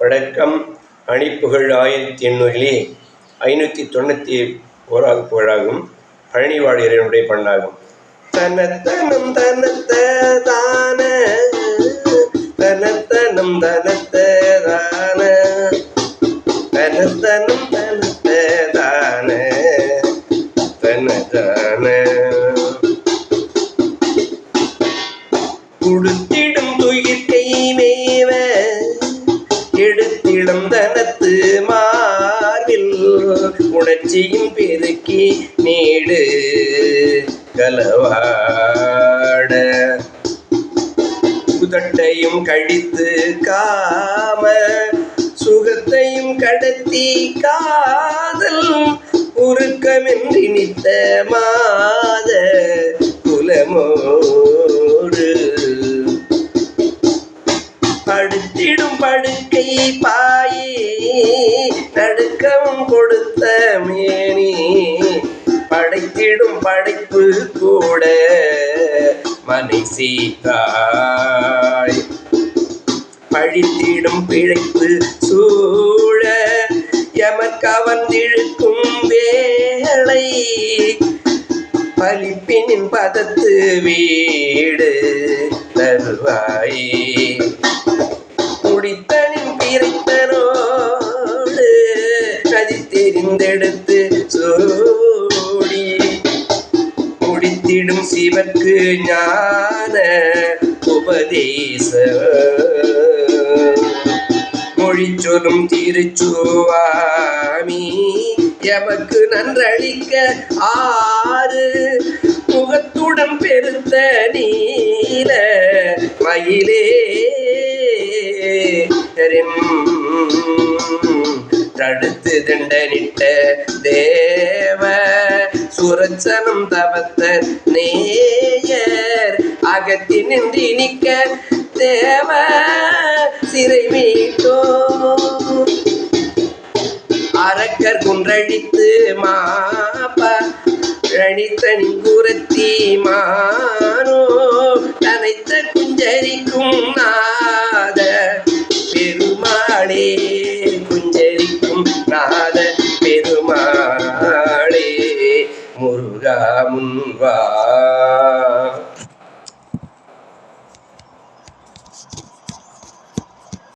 வணக்கம். அணிப்புகழ் ஆயிரத்தி எண்ணூறிலே ஐநூற்றி தொண்ணூற்றி ஓராக புகழாகும். பழனி வாழ் பண்ணாகும் தனத்தனம் தனத்த தான தனத்தனம் தனத்த தான தனத்தனம் தனத்த தான தனதான கொடுத்திடும் எடுத்திடம் மார்பில் உணர்ச்சியும் பெருக்கி நீடு கலவாட. புதட்டையும் கழித்து காம சுகத்தையும் கடத்தி காதல் உருக்கமின்றி நித்த மாத குலமோடு. படுத்திடும் படுக்கை பா நடுக்கவும் கொடுத்த மேனி படைத்திடும் படைப்பு கூட மனை சீத்தாய் பழித்திடும் பிழைப்பு சூழ எமக்கவர்ந்திழுக்கும் வேளை பலிப்பினின் பதத்து வீடு தருவாயே. தெரிந்தெடுத்து சோடி முடித்திடும் சிவக்கு ஞான உபதேச. மொழிச்சொலும் திருச்சுவாமி எமக்கு நன்றளிக்க ஆறு முகத்துடன் பெருத்த நீ. தடுத்து திண்டனிட்ட தேவ சுரச்சனம் தவத்தர் நேயர். அகத்தி நின்று நிக்க தேவ சிறை மீட்டோ அரக்கர் குன்றழித்து மாப்பா ரணித்தனி குரத்தி மானோ தனைத்த குஞ்சரிக்கும் நாத. பெருமாளே